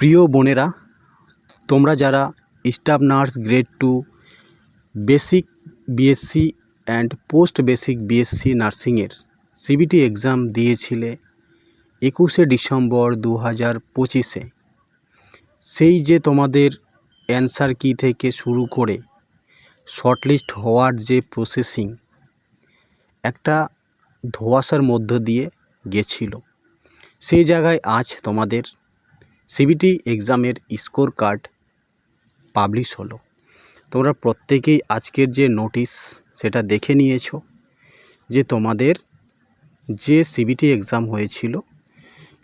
প্রিয় বোনেরা, তোমরা যারা staff nurse grade two, basic BSc and post basic BSc নার্সিংয়ের CBT exam দিয়েছিলে একুশে ডিসেম্বর দু হাজার পঁচিশে। সেই যে তোমাদের অ্যান্সার কি থেকে শুরু করে শর্টলিস্ট হওয়ার যে প্রসেসিং একটা ধোঁয়াশার মধ্য দিয়ে গেছিল। সেই জায়গায় আজ তোমাদের সিবিটি এক্সামের স্কোর কার্ড পাবলিশ হলো। তোমরা প্রত্যেকেই আজকের যে নোটিশ সেটা দেখে নিয়েছো যে তোমাদের যে সিবিটি এক্সাম হয়েছিল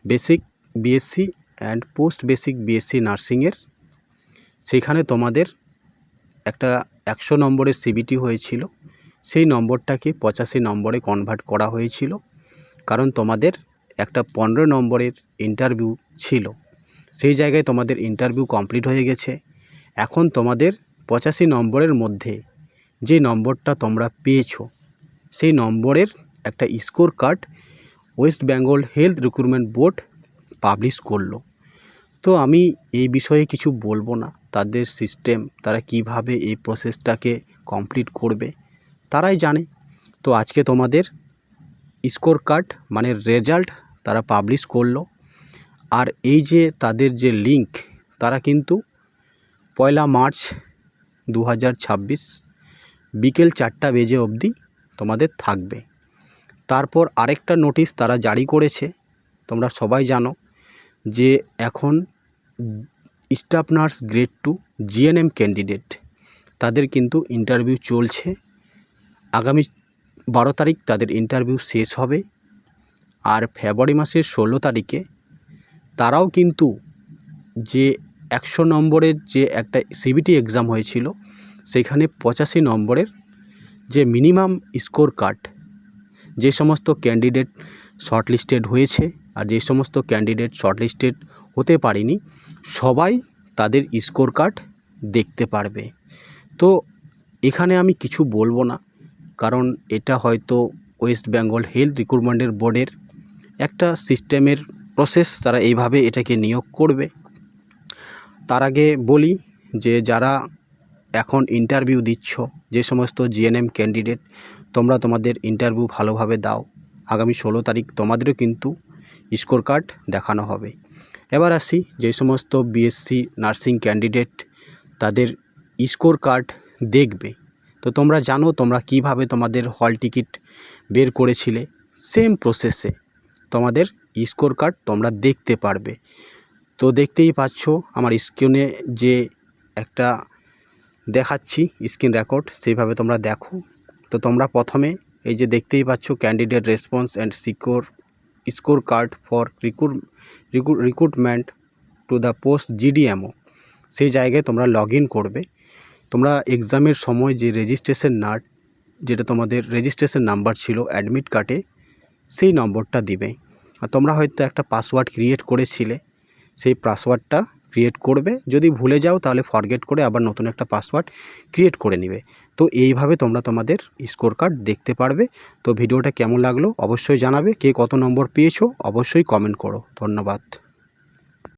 basic BSc and post basic BSc নার্সিংয়ের সেখানে তোমাদের একটা একশো নম্বরের সিবিটি হয়েছিল। সেই নম্বরটাকে পঁচাশি নম্বরে কনভার্ট করা হয়েছিল। কারণ তোমাদের একটা পনেরো নম্বরের ইন্টারভিউ ছিল। সেই জায়গায় তোমাদের ইন্টারভিউ কমপ্লিট হয়ে গেছে। এখন তোমাদের পঁচাশি নম্বরের মধ্যে যে নম্বরটা তোমরা পেয়েছ, সেই নম্বরের একটা score card West Bengal health recruitment board publish করল। তো আমি এই বিষয়ে কিছু বলব না। তাদের সিস্টেম তারা কীভাবে এই প্রসেসটাকে কমপ্লিট করবে, তারাই জানে। তো আজকে তোমাদের স্কোর কার্ড মানে রেজাল্ট তারা পাবলিশ করল। আর এই যে তাদের যে লিঙ্ক তারা কিন্তু পয়লা মার্চ দু হাজার ছাব্বিশ বিকেল চারটা বেজে অবধি তোমাদের থাকবে। তারপর আরেকটা নোটিশ তারা জারি করেছে, তোমরা সবাই জানো, যে এখন staff nurse grade two GNM candidate তাদের কিন্তু ইন্টারভিউ চলছে। আগামী বারো তারিখ তাদের ইন্টারভিউ শেষ হবে। আর ফেব্রুয়ারি মাসের ষোলো তারিখে তারাও কিন্তু যে একশো নম্বরের যে একটা সিবিটি এক্সাম হয়েছিল, সেখানে পঁচাশি নম্বরের যে মিনিমাম স্কোর কার্ড যে সমস্ত ক্যান্ডিডেট শর্টলিস্টেড হয়েছে আর যে সমস্ত ক্যান্ডিডেট শর্টলিস্টেড হতে পারেনি, সবাই তাদের স্কোর কার্ড দেখতে পারবে। তো এখানে আমি কিছু বলব না, কারণ এটা হয়তো ওয়েস্ট বেঙ্গল হেলথ রিক্রুটমেন্টের বোর্ডের একটা সিস্টেমের প্রসেস তারা এইভাবে এটাকে নিয়োগ করবে। তার আগে বলি যে, যারা এখন ইন্টারভিউ দিচ্ছ, যে সমস্ত জিএনএম ক্যান্ডিডেট তোমরা তোমাদের ইন্টারভিউ ভালোভাবে দাও। আগামী ষোলো তারিখ তোমাদেরও কিন্তু স্কোর কার্ড দেখানো হবে। এবার আসি, যে সমস্ত বিএসসি নার্সিং ক্যান্ডিডেট তাদের স্কোর কার্ড দেখবে। তো তোমরা জানো তোমরা কীভাবে তোমাদের হল টিকিট বের করেছিলে। সেম প্রসেসে তোমাদের স্কোর কার্ড তোমরা দেখতে পারবে। তো দেখতেই পাচ্ছ, আমার স্ক্রিনে যে একটা দেখাচ্ছি স্ক্রিন রেকর্ড সেইভাবে তোমরা দেখো। তো তোমরা প্রথমে এই যে দেখতেই পাচ্ছ candidate response and secure score card for recruit recruitment to the post GDMO সেই জায়গায় তোমরা লগ করবে। তোমরা এক্সামের সময় যে রেজিস্ট্রেশন নাট যেটা তোমাদের রেজিস্ট্রেশন নাম্বার ছিল অ্যাডমিট কার্ডে সেই নম্বরটা দিবে। আর তোমরা হয়তো একটা পাসওয়ার্ড ক্রিয়েট করেছিলে, সেই পাসওয়ার্ডটা ক্রিয়েট করবে। যদি ভুলে যাও, তাহলে ফরগেট করে আবার নতুন একটা পাসওয়ার্ড ক্রিয়েট করে নেবে। তো এইভাবে তোমরা তোমাদের স্কোর কার্ড দেখতে পারবে। তো ভিডিওটা কেমন লাগল অবশ্যই জানাবে। কে কত নম্বর পেয়েছ, অবশ্যই কমেন্ট করো। ধন্যবাদ।